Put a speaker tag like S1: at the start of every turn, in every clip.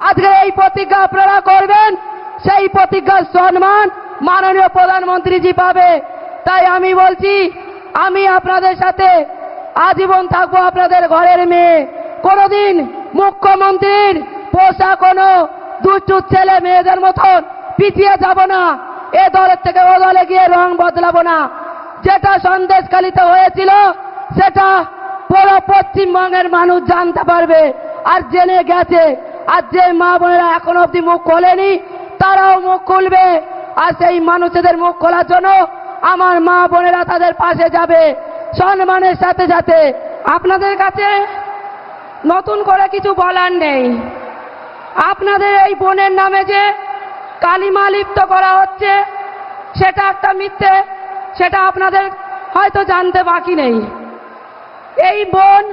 S1: আজকে এই প্রতিজ্ঞা আপনারা করবেন, সেই প্রতিজ্ঞার সম্মান মাননীয় প্রধানমন্ত্রীজি পাবে। তাই আমি বলছি, আমি আপনাদের সাথে আজীবন থাকব আপনাদের ঘরের মেয়ে। কোনোদিন মুখ্যমন্ত্রীর পোষা কোনো দুষ্টু ছেলে মেয়েদের মতন পিছিয়ে যাব না, এ দলের থেকে ও দলে গিয়ে রং বদলাবো না। যেটা সন্দেশকালিতে হয়েছিল, সেটা পুরো পশ্চিমবঙ্গের মানুষ জানতে পারবে আর জেনে গেছে। আর যে মা বোনেরা এখনও অব্দি মুখ খোলেনি, তারাও মুখ খুলবে। আর সেই মানুষদের মুখ খোলার জন্য আমার মা বোনেরা তাদের পাশে যাবে। সম্মানের সাথে সাথে আপনাদের কাছে নতুন করে কিছু বলার নেই। আপনাদের এই বোনের নামে যে কালিমা লিপ্ত করা হচ্ছে, সেটা একটা মিথ্যে, সেটা আপনাদের হয়তো জানতে বাকি নেই। এই বোন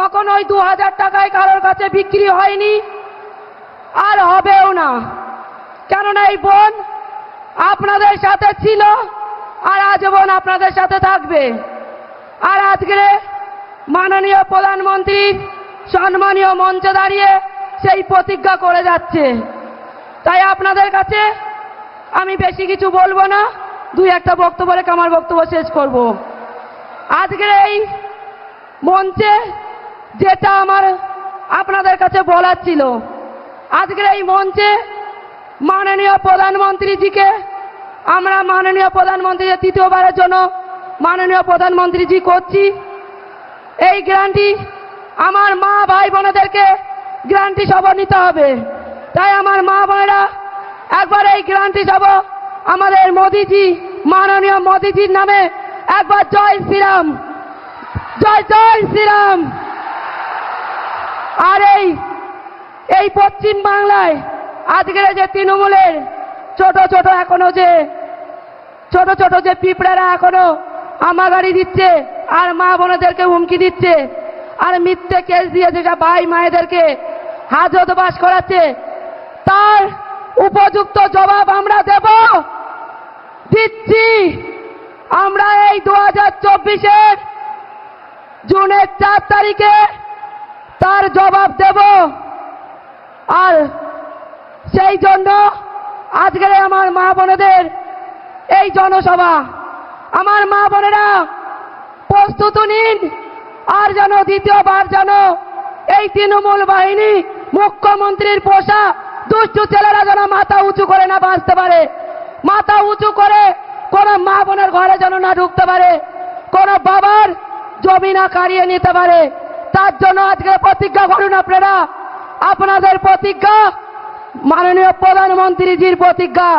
S1: কখনোই দু হাজার টাকায় কারোর কাছে বিক্রি হয়নি, আর হবেও না। কেননা এই বোন আপনাদের সাথে ছিল, আর আজীবন আপনাদের সাথে থাকবে। আর আজকে মাননীয় প্রধানমন্ত্রী সম্মানীয় মঞ্চে দাঁড়িয়ে সেই প্রতিজ্ঞা করে যাচ্ছে। তাই আপনাদের কাছে আমি বেশি কিছু বলব না, দুই একটা বক্তব্য রেখে আমার বক্তব্য শেষ করব। আজকের এই মঞ্চে যেটা আমার আপনাদের কাছে বলার ছিল। আজকের এই মঞ্চে মাননীয় প্রধানমন্ত্রীজিকে, আমরা মাননীয় প্রধানমন্ত্রী তৃতীয়বারের জন্য মাননীয় প্রধানমন্ত্রীজি করছি। এই গ্রান্টি আমার মা ভাই বোনেদেরকে গ্রান্টি সব নিতে হবে। তাই আমার মা বোনেরা, একবার এই গ্রান্টি সব আমাদের মোদিজি, মাননীয় মোদিজির নামে একবার জয় শ্রীরাম, জয় জয় শ্রীরাম। আর এই এই পশ্চিম বাংলায় আজকের যে তৃণমূলের ছোট ছোট এখনও যে, ছোট ছোট যে পিঁপড়ারা এখনও আমাগাড়ি দিচ্ছে, আর মা বোনদেরকে হুমকি দিচ্ছে, আর মিথ্যে কেস দিয়ে যেটা ভাই মায়েদেরকে হাজত বাস করাচ্ছে, তার উপযুক্ত জবাব আমরা দেব, দিচ্ছি। আমরা এই দু হাজার চব্বিশের জুনের চার তারিখে তার জবাব দেব। আর সেই জন্য আজকের আমার মা বোনেদের এই জনসভা, আমার মা বোনেরা প্রস্তুত নিন, আর যেন দ্বিতীয়বার যেন এই তৃণমূল বাহিনী মুখ্যমন্ত্রীর পোষা দুষ্টু ছেলেরা যেন মাথা উঁচু করে না বাঁচতে পারে, মাথা উঁচু করে কোন মা বোনের ঘরে যেন না ঢুকতে পারে, কোন বাবার জমি না কারিয়ে নিতে পারে। তার জন্য আজকে প্রতিজ্ঞা করুন আপনারা। আপনাদের প্রতিজ্ঞা মাননীয় প্রধানমন্ত্রীজির প্রতিজ্ঞা।